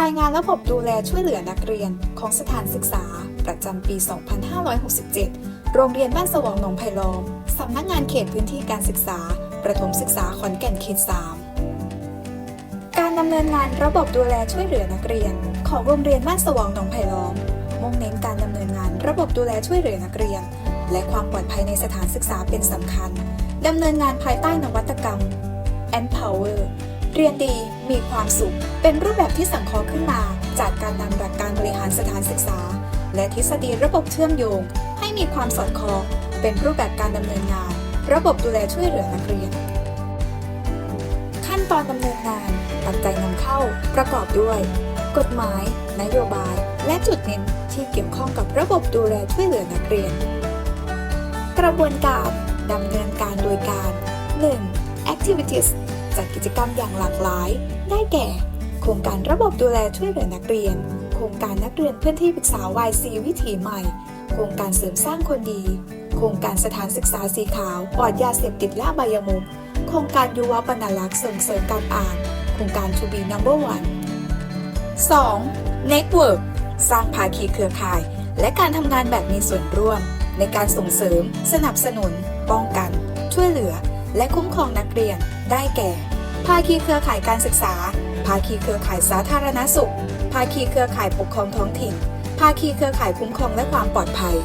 รายงานระบบดูแลช่วยเหลือนักเรียนของสถานศึกษา ประจำปี 2567 โรงเรียนบ้านสว่างหนองไผ่ล้อม สำนักงานเขตพื้นที่การศึกษา ประถมศึกษาขอนแก่นเขต 3 การดำเนินงานระบบดูแลช่วยเหลือนักเรียน ของโรงเรียนบ้านสว่างหนองไผ่ล้อม มุ่งเน้นการดำเนินงานระบบดูแลช่วยเหลือนักเรียน และความปลอดภัยในสถานศึกษาเป็นสำคัญดำเนินงานภายใต้นวัตกรรม Empower เรียนดีมีความสุข เป็นรูปแบบที่สังเคราะห์ขึ้นมา จากการนำหลักการบริหารสถานศึกษา และทฤษฎีระบบเชื่อมโยง ให้มีความสอดคล้อง เป็นรูปแบบการดำเนินงาน ระบบดูแลช่วยเหลือนักเรียน ขั้นตอนดำเนินงานปัจจัยนำเข้า ประกอบด้วย กฎหมาย นโยบาย และจุดเน้นที่เกี่ยวข้องกับระบบดูแลช่วยเหลือนักเรียน กระบวนการดำเนินการโดยการ 1. activities จัดกิจกรรมอย่างหลากหลาย ได้แก่ โครงการระบบดูแลช่วยเหลือนักเรียน โครงการนักเรียนเพื่อนที่ปรึกษา YC วิถีใหม่ โครงการเสริมสร้างคนดี โครงการสถานศึกษาสีขาวปลอดยาเสพติดและอบยมุขโครงการยุวปนลักษ์ส่งเสริมการอ่าน โครงการ To be number one 2. Network สร้างภาคีเครือข่าย และการทำงานแบบมีส่วนร่วม ในการส่งเสริม สนับสนุน ป้องกัน ช่วยเหลือ และคุ้มครองนักเรียน ได้แก่ ภาคีเครือข่ายการศึกษา ภาคีเครือข่ายสาธารณสุข ภาคีเครือข่ายปกครองท้องถิ่น ภาคีเครือข่ายคุ้มครองและความปลอดภัย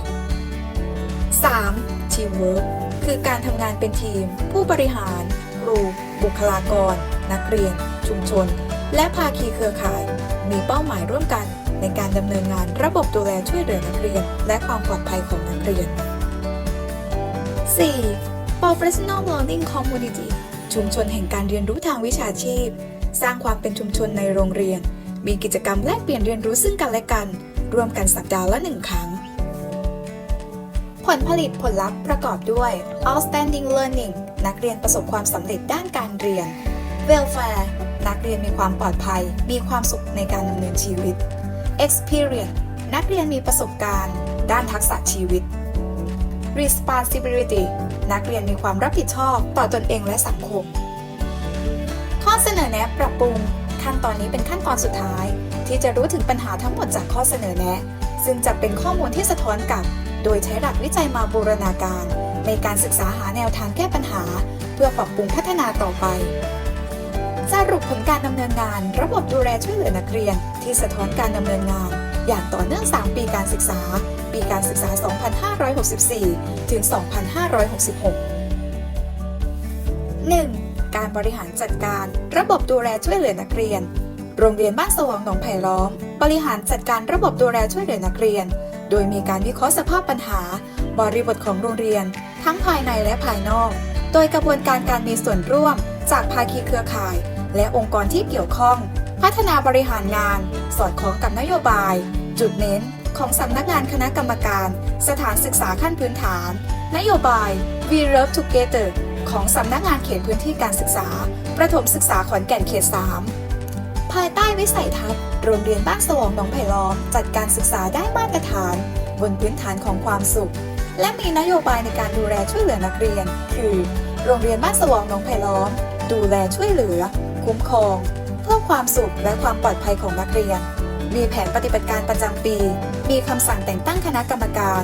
3. Teamwork คือการทำงานเป็นทีม ผู้บริหาร ครู บุคลากร นักเรียน ชุมชน และภาคีเครือข่าย มีเป้าหมายร่วมกัน ในการดำเนินงานระบบดูแลช่วยเหลือนักเรียน และความปลอดภัยของนักเรียน 4. Professional Learning Community ชุมชนแห่งการเรียนรู้ทางวิชาชีพ สร้างความเป็นชุมชนในโรงเรียน มีกิจกรรมแลกเปลี่ยนเรียนรู้ซึ่งกันและกัน ร่วมกันสัปดาห์ละหนึ่งครั้ง ผลผลิตผลลัพธ์ประกอบด้วย Outstanding Learning นักเรียนประสบความสำเร็จด้านการเรียน Welfare นักเรียนมีความปลอดภัย มีความสุขในการดำเนินชีวิต Experience นักเรียนมีประสบการณ์ ด้านทักษะชีวิต Responsibility นักเรียนมีความรับผิดชอบต่อตนเองและสังคม ข้อเสนอแนะปรับปรุง ขั้นตอนนี้เป็นขั้นตอนสุดท้าย ที่จะรู้ถึงปัญหาทั้งหมดจากข้อเสนอแนะ ซึ่งจะเป็นข้อมูลที่สะท้อนกลับ โดยใช้หลักวิจัยมาบูรณาการ ในการศึกษาหาแนวทางแก้ปัญหา เพื่อปรับปรุงพัฒนาต่อไปสรุปผลการดำเนินงาน ระบบดูแลช่วยเหลือนักเรียน ที่สะท้อนการดำเนินงาน อย่างต่อเนื่อง 3 ปีการศึกษา ปีการศึกษา 2564 ถึง 2566 1. การบริหารจัดการ ระบบดูแลช่วยเหลือนักเรียน โรงเรียนบ้านสว่างหนองไผ่ล้อม บริหารจัดการระบบดูแลช่วยเหลือนักเรียน โดยมีการวิเคราะห์สภาพปัญหา บริบทของโรงเรียน ทั้งภายในและภายนอก โดยกระบวนการการมีส่วนร่วม จากภาคีเครือข่าย และองค์กรที่เกี่ยวข้อง พัฒนาบริหารงาน สอดคล้องกับนโยบาย จุดเน้น ของสำนักงานคณะกรรมการ สถานศึกษาขั้นพื้นฐาน นโยบาย We Love Together ของสำนักงานเขตพื้นที่การศึกษา ประถมศึกษาขอนแก่นเขต 3 ภายใต้วิสัยทัศน์โรงเรียนบ้านสวองหนองไผ่ล้อม จัดการศึกษาได้มาตรฐาน บนพื้นฐานของความสุข และมีนโยบายในการดูแลช่วยเหลือนักเรียน คือ โรงเรียนบ้านสวองหนองไผ่ล้อม ดูแลช่วยเหลือ คุ้มครอง เพื่อความสุขและความปลอดภัยของนักเรียน มีแผนปฏิบัติการประจำปี มีคำสั่งแต่งตั้งคณะกรรมการ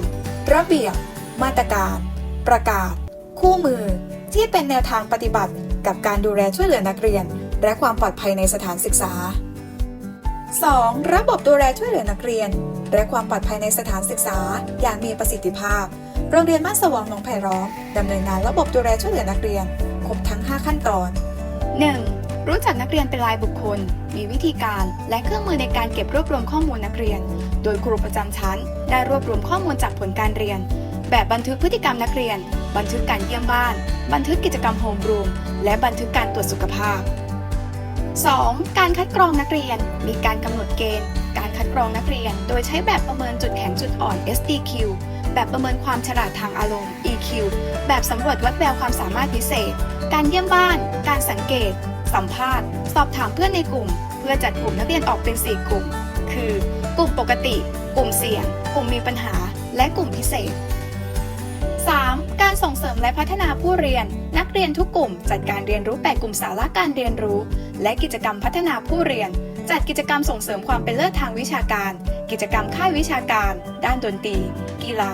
ระเบียบ มาตรการ ประกาศ คู่มือ ที่เป็นแนวทางปฏิบัติกับการดูแลช่วยเหลือนักเรียน และความปลอดภัยในสถานศึกษา 2. ระบบดูแลช่วยเหลือนักเรียน และความปลอดภัยในสถานศึกษา อย่างมีประสิทธิภาพ โรงเรียนบ้านสว่างหนองไผ่ร้อมดำเนินงานระบบดูแลช่วยเหลือนักเรียน ครบทั้ง 5 ขั้นตอน 1. รู้จักนักเรียนเป็นรายบุคคล มีวิธีการและเครื่องมือในการเก็บรวบรวมข้อมูลนักเรียน โดยครูประจำชั้น ได้รวบรวมข้อมูลจากผลการเรียน แบบบันทึกพฤติกรรมนักเรียน บันทึกการเยี่ยมบ้าน บันทึกกิจกรรมโฮมรูม และบันทึกการตรวจสุขภาพ 2. การคัดกรองนักเรียน มีการกำหนดเกณฑ์ การคัดกรองนักเรียน โดยใช้แบบประเมินจุดแข็งจุดอ่อน SDQ แบบประเมินความฉลาดทางอารมณ์ EQ แบบสำรวจวัดแววความสามารถพิเศษ การเยี่ยมบ้าน การสังเกต สัมภาษณ์ สอบถามเพื่อนในกลุ่ม เพื่อจัดกลุ่มนักเรียนออกเป็น 4 กลุ่ม คือ กลุ่มปกติ กลุ่มเสี่ยง กลุ่มมีปัญหา และกลุ่มพิเศษ 3. การส่งเสริมและพัฒนาผู้เรียน นักเรียนทุกกลุ่ม จัดการเรียนรู้8กลุ่มสาระการเรียนรู้ และกิจกรรมพัฒนาผู้เรียน จัดกิจกรรมส่งเสริมความเป็นเลิศทางวิชาการ กิจกรรมค่ายวิชาการ ด้านดนตรี กีฬา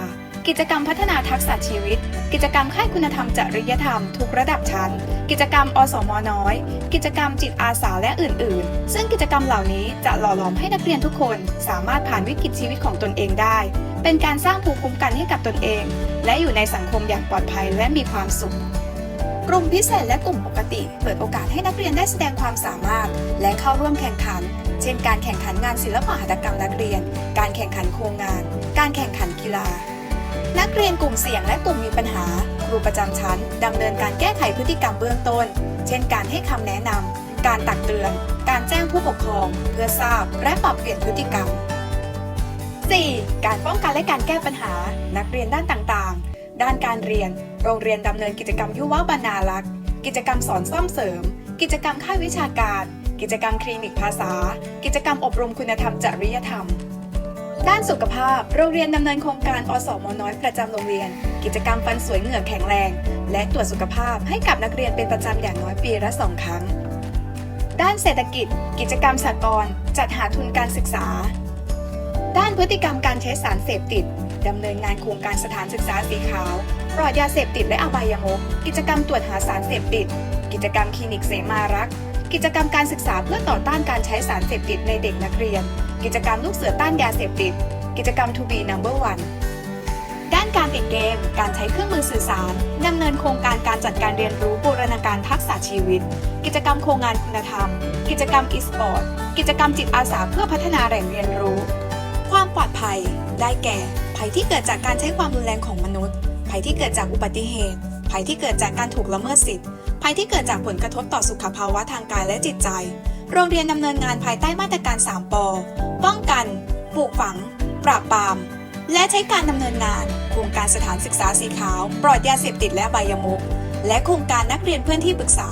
กิจกรรมพัฒนาทักษะชีวิต กิจกรรมค่ายคุณธรรมจริยธรรม ทุกระดับชั้น กิจกรรมอสมน้อย กิจกรรมจิตอาสาและอื่น ๆ ซึ่งกิจกรรมเหล่านี้จะหล่อหลอมให้นักเรียนทุกคน สามารถผ่านวิกฤตชีวิตของตนเองได้ เป็นการสร้างภูมิคุ้มกันให้กับตนเอง และอยู่ในสังคมอย่างปลอดภัยและมีความสุขกลุ่มพิเศษและกลุ่มปกติ เปิดโอกาสให้นักเรียนได้แสดงความสามารถ และเข้าร่วมแข่งขัน เช่น การแข่งขันงานศิลปหัตถกรรมนักเรียน การแข่งขันโครงงาน การแข่งขันกีฬา นักเรียนกลุ่มเสี่ยงและกลุ่มมีปัญหา ครูประจำชั้นดำเนินการแก้ไขพฤติกรรมเบื้องต้น เช่น การให้คำแนะนำการตักเตือน การแจ้งผู้ปกครอง เพื่อทราบและปรับเปลี่ยนพฤติกรรม 4. การป้องกันและการแก้ปัญหา นักเรียนด้านต่างๆ ด้านการเรียน โรงเรียนดำเนินกิจกรรมยุวบรรณารักษ์กิจกรรมสอนซ่อมเสริม กิจกรรมค่ายวิชาการ กิจกรรมคลินิกภาษา กิจกรรมอบรมคุณธรรมจริยธรรม ด้านสุขภาพ โรงเรียนดำเนินโครงการอสมน้อยประจำโรงเรียน กิจกรรมฟันสวยเหงือกแข็งแรง และตรวจสุขภาพให้กับนักเรียนเป็นประจำอย่างน้อยปีละสองครั้ง ด้านเศรษฐกิจ กิจกรรมสหกรณ์จัดหาทุนการศึกษา ด้านพฤติกรรมการใช้สารเสพติดดำเนินงานโครงการสถานศึกษาสีขาวปลอดยาเสพติดและอบายมุขกิจกรรมตรวจหาสารเสพติด กิจกรรมคลินิกเสมารัก กิจกรรมการศึกษาเพื่อต่อต้านการใช้สารเสพติดในเด็กนักเรียน กิจกรรมลูกเสือต้านยาเสพติด กิจกรรม To be number one ด้านการติดเกม การใช้เครื่องมือสื่อสารดำเนินโครงการการจัดการเรียนรู้บูรณาการทักษะชีวิต กิจกรรมโครงงานคุณธรรม กิจกรรม e-sport กิจกรรมจิตอาสาเพื่อพัฒนาแหล่งเรียนรู้ ความปลอดภัย ได้แก่ ภัยที่เกิดจากการใช้ความรุนแรงของมนุษย์ ภัยที่เกิดจากอุบัติเหตุ ภัยที่เกิดจากการถูกละเมิดสิทธิภัยที่เกิดจากผลกระทบต่อสุขภาวะทางกายและจิตใจ โรงเรียนดำเนินงานภายใต้มาตรการ 3ปองกันป ลูกฝัง ปราบปราม และใช้การดำเนินงาน โครงการสถานศึกษาสีขาว ปลอดยาเสพติดและใบยมุก และโครงการนักเรียนเพื่อนที่ปรึกษา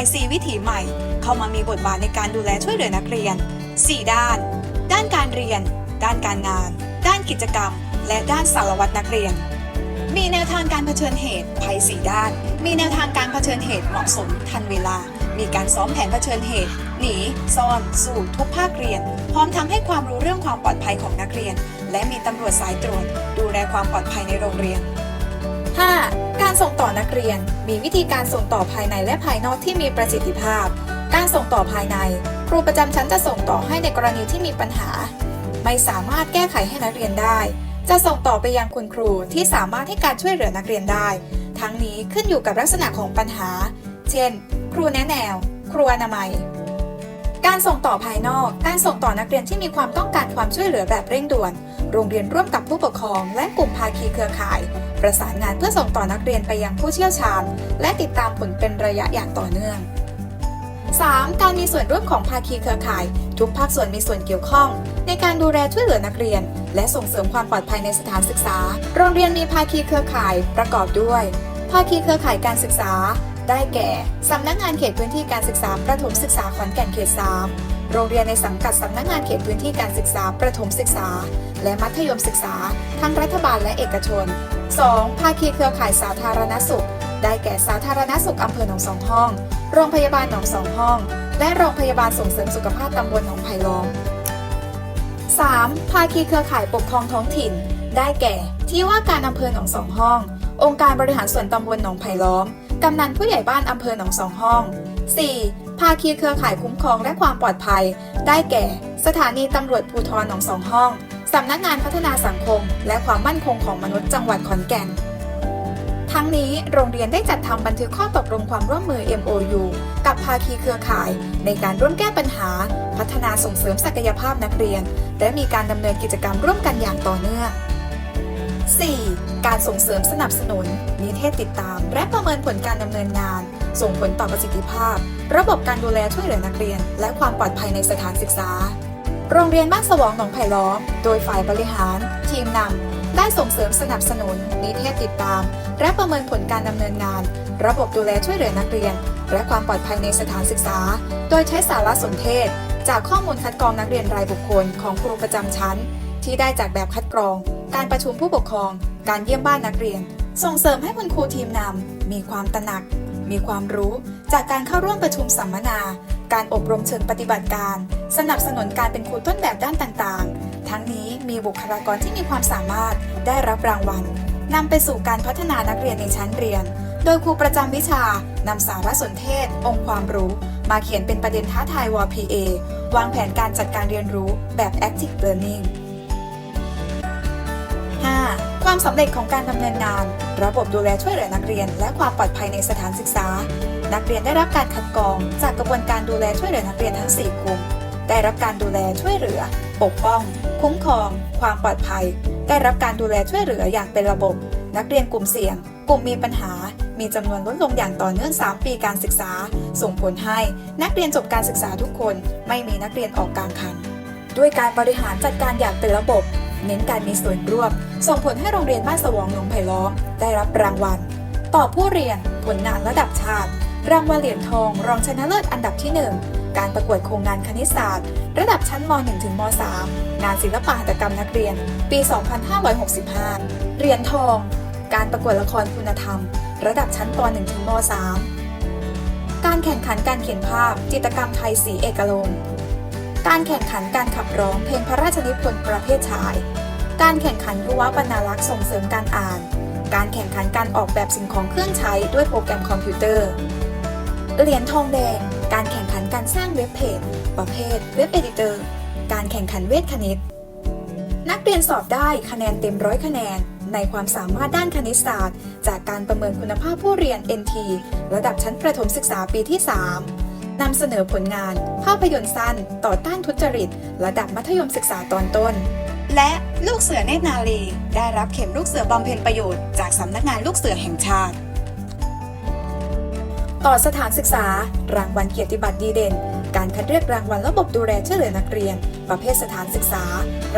YC วิถีใหม่ เข้ามามีบทบาทในการดูแลช่วยเหลือนักเรียน 4 ด้าน ด้านการเรียน ด้านการงาน ด้านกิจกรรม และด้านสารวัตรนักเรียน มีแนวทางการเผชิญเหตุภัยสีด้าน มีแนวทางการเผชิญเหตุเหมาะสมทันเวลา มีการซ้อมแผนเผชิญเหตุ หนี ซ่อน สู่ทุกภาคเรียน พร้อมทั้งให้ความรู้เรื่องความปลอดภัยของนักเรียน และมีตำรวจสายตรวจ ดูแลความปลอดภัยในโรงเรียน 5. การส่งต่อนักเรียน มีวิธีการส่งต่อภายในและภายนอกที่มีประสิทธิภาพ การส่งต่อภายใน ครูประจำชั้นจะส่งต่อให้ในกรณีที่มีปัญหา ไม่สามารถแก้ไขให้นักเรียนได้ จะส่งต่อไปยังคุณครูที่สามารถให้การช่วยเหลือนักเรียนได้ ทั้งนี้ขึ้นอยู่กับลักษณะของปัญหา เช่น ครูแนะแนว ครูอนามัย การส่งต่อภายนอก การส่งต่อนักเรียนที่มีความต้องการความช่วยเหลือแบบเร่งด่วน โรงเรียนร่วมกับผู้ปกครอง และกลุ่มภาคีเครือข่าย ประสานงานเพื่อส่งต่อนักเรียนไปยังผู้เชี่ยวชาญ และติดตามผลเป็นระยะอย่างต่อเนื่อง 3. การมีส่วนร่วมของภาคีเครือข่าย ทุกภาคส่วนมีส่วนเกี่ยวข้อง ในการดูแลช่วยเหลือนักเรียน และส่งเสริมความปลอดภัยในสถานศึกษา โรงเรียนมีภาคีเครือข่ายประกอบด้วย ภาคีเครือข่ายการศึกษา ได้แก่ สำนักงานเขตพื้นที่การศึกษาประถมศึกษาขอนแก่นเขต 3 โรงเรียนในสังกัดสำนักงานเขตพื้นที่การศึกษาประถมศึกษา และมัธยมศึกษา ทั้งรัฐบาลและเอกชน 2. ภาคีเครือข่ายสาธารณสุข ได้แก่สาธารณสุขอำเภอหนองสองห้อง โรงพยาบาลหนองสองห้อง และโรงพยาบาลส่งเสริมสุขภาพตำบลหนองไผ่ล้อม 3. ภาคีเครือข่ายปกครองท้องถิ่น ได้แก่ ที่ว่าการอำเภอหนองสองห้อง องค์การบริหารส่วนตำบลหนองไผ่ล้อม กำนันผู้ใหญ่บ้านอำเภอหนองสองห้อง 4. ภาคีเครือข่ายคุ้มครองและความปลอดภัย ได้แก่ สถานีตำรวจภูธรหนองสองห้อง สำนักงานพัฒนาสังคม และความมั่นคงของมนุษย์จังหวัดขอนแก่น ทั้งนี้โรงเรียนได้จัดทำบันทึกข้อตกลงความร่วมมือ MOU กับภาคีเครือข่าย ในการร่วมแก้ปัญหา พัฒนาส่งเสริมศักยภาพนักเรียน และมีการดำเนินกิจกรรมร่วมกันอย่างต่อเนื่อง 4. การส่งเสริมสนับสนุน นิเทศติดตาม และประเมินผลการดำเนินงาน ส่งผลต่อประสิทธิภาพ ระบบการดูแลช่วยเหลือนักเรียน และความปลอดภัยในสถานศึกษา โรงเรียนบ้านสวองหนองไผ่ล้อม โดยฝ่ายบริหาร ทีมนำได้ส่งเสริมสนับสนุน นิเทศติดตาม และประเมินผลการดำเนินงาน ระบบดูแลช่วยเหลือนักเรียน และความปลอดภัยในสถานศึกษา โดยใช้สารสนเทศ จากข้อมูลคัดกรองนักเรียนรายบุคคลของครูประจำชั้น ที่ได้จากแบบคัดกรอง การประชุมผู้ปกครอง การเยี่ยมบ้านนักเรียน ส่งเสริมให้คุณครูทีมนำมีความตระหนัก มีความรู้ จากการเข้าร่วมประชุมสัมมนา การอบรมเชิงปฏิบัติการ สนับสนุนการเป็นครูต้นแบบด้านต่างๆ ทั้งนี้มีบุคลากรที่มีความสามารถได้รับรางวัลนำไปสู่การพัฒนานักเรียนในชั้นเรียน โดยครูประจำวิชานำสารสนเทศ องค์ความรู้ มาเขียนเป็นประเด็นท้าทายว PA วางแผนการจัดการเรียนรู้แบบ Active Learning ความสำเร็จของการดำเนินงาน ระบบดูแลช่วยเหลือนักเรียน และความปลอดภัยในสถานศึกษา นักเรียนได้รับการคัดกรอง จากกระบวนการดูแลช่วยเหลือนักเรียนทั้ง 4 กลุ่ม ได้รับการดูแลช่วยเหลือ ปกป้อง คุ้มครอง ความปลอดภัย ได้รับการดูแลช่วยเหลืออย่างเป็นระบบ นักเรียนกลุ่มเสี่ยง กลุ่มมีปัญหา มีจำนวนลดลงอย่างต่อเนื่อง 3 ปีการศึกษา ส่งผลให้นักเรียนจบการศึกษาทุกคน ไม่มีนักเรียนออกกลางคัน ด้วยการบริหารจัดการอย่างเป็นระบบ เน้นการมีส่วนร่วม ส่งผลให้โรงเรียนบ้านสวองหนองไผ่ล้อมได้รับรางวัล ต่อผู้เรียนผลงานระดับชาติ รางวัลเหรียญทอง รองชนะเลิศอันดับที่ 1 การประกวดโครงงานคณิตศาสตร์ ระดับชั้นม .1 ถึงม .3 งานศิลปะหัตถกรรมนักเรียน ปี 2565 เหรียญทอง การประกวดละครคุณธรรม ระดับชั้นป .1 ถึงม .3 การแข่งขันการเขียนภาพ จิตรกรรมไทยสีเอกลมการแข่งขันการขับร้องเพลงพระราชนิพนธ์ประเภทชาย การแข่งขันยุวบรรณารักษ์ส่งเสริมการอ่าน การแข่งขันการออกแบบสิ่งของเครื่องใช้ด้วยโปรแกรมคอมพิวเตอร์ เหรียญทองแดง การแข่งขันการสร้างเว็บเพจ ประเภทเว็บเอดิเตอร์ การแข่งขันเวทคณิต นักเรียนสอบได้คะแนนเต็มร้อยคะแนน ในความสามารถด้านคณิตศาสตร์ จากการประเมินคุณภาพผู้เรียน NT ระดับชั้นประถมศึกษาปีที่ 3นำเสนอผลงาน ภาพยนตร์สั้น ต่อต้านทุจริต ระดับมัธยมศึกษาตอนต้น และลูกเสือเนตรนาลีได้รับเข็มลูกเสือบำเพ็ญประโยชน์จากสำนักงานลูกเสือแห่งชาติ ต่อสถานศึกษา รางวัลเกียรติบัตรดีเด่น การคัดเลือกรางวัลระบบดูแลช่วยเหลือนักเรียน ประเภทสถานศึกษา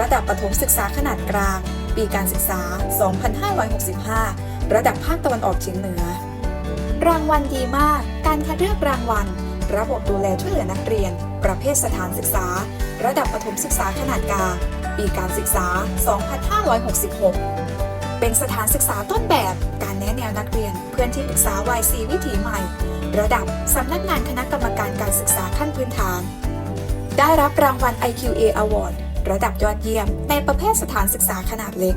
ระดับประถมศึกษาขนาดกลาง ปีการศึกษา 2565 ระดับภาคตะวันออกเฉียงเหนือ รางวัลดีมาก การคัดเลือกรางวัล ระบบดูแลช่วยเหลือนักเรียน ประเภทสถานศึกษา ระดับประถมศึกษาขนาดกลาง ปีการศึกษา 2566 เป็นสถานศึกษาต้นแบบการแนะแนวนักเรียน เพื่อนที่ปรึกษา YC วิถีใหม่ ระดับสำนักงานคณะกรรมการการศึกษาขั้นพื้นฐาน ได้รับรางวัล IQA Award ระดับยอดเยี่ยม ในประเภทสถานศึกษาขนาดเล็ก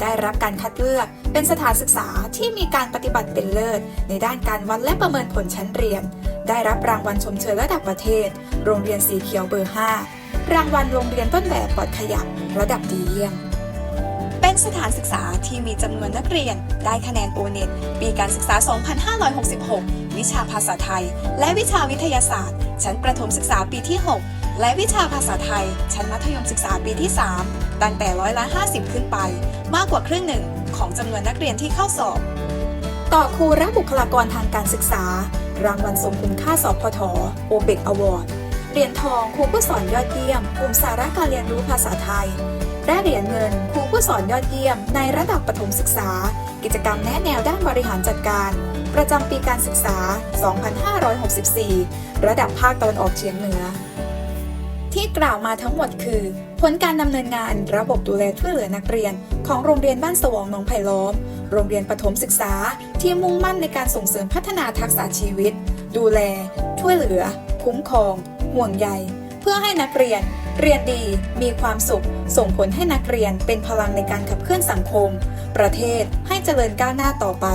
ได้รับการคัดเลือกเป็นสถานศึกษาที่มีการปฏิบัติเป็นเลิศ ในด้านการวัดและประเมินผลชั้นเรียน ได้รับรางวัลชมเชยระดับประเทศ โรงเรียนสีเขียวเบอร์ 5 รางวัลโรงเรียนต้นแบบปลอดขยะระดับดีเยี่ยม เป็นสถานศึกษาที่มีจำนวนนักเรียน ได้คะแนนโอเน็ตปีการศึกษา 2566 วิชาภาษาไทย และวิชาวิทยาศาสตร์ ชั้นประถมศึกษาปีที่ 6 และวิชาภาษาไทย ชั้นมัธยมศึกษาปีที่ 3 ตั้งแต่ร้อยละ 50 ขึ้นไป มากกว่าครึ่งหนึ่งของจำนวนนักเรียนที่เข้าสอบ ต่อครูและบุคลากรทางการศึกษา รางวัลทรงคุณค่าสอบพทโอเบกอวอร์ด เหรียญทองครูผู้สอนยอดเยี่ยม กลุ่มสาระการเรียนรู้ภาษาไทยและเหรียญเงินครูผู้สอนยอดเยี่ยม ในระดับประถมศึกษา กิจกรรมแนะแนวด้านบริหารจัดการ ประจำปีการศึกษา 2564 ระดับภาคตะวันออกเฉียงเหนือ ที่กล่าวมาทั้งหมดคือ ผลการดำเนินงานระบบดูแลช่วยเหลือนักเรียน ของโรงเรียนบ้านสวองหนองไผ่ล้อม โรงเรียนประถมศึกษา ที่มุ่งมั่นในการส่งเสริมพัฒนาทักษะชีวิต ดูแล ช่วยเหลือ คุ้มครอง ห่วงใย เพื่อให้นักเรียน เรียนดี มีความสุข ส่งผลให้นักเรียนเป็นพลังในการขับเคลื่อนสังคม ประเทศให้เจริญก้าวหน้าต่อไป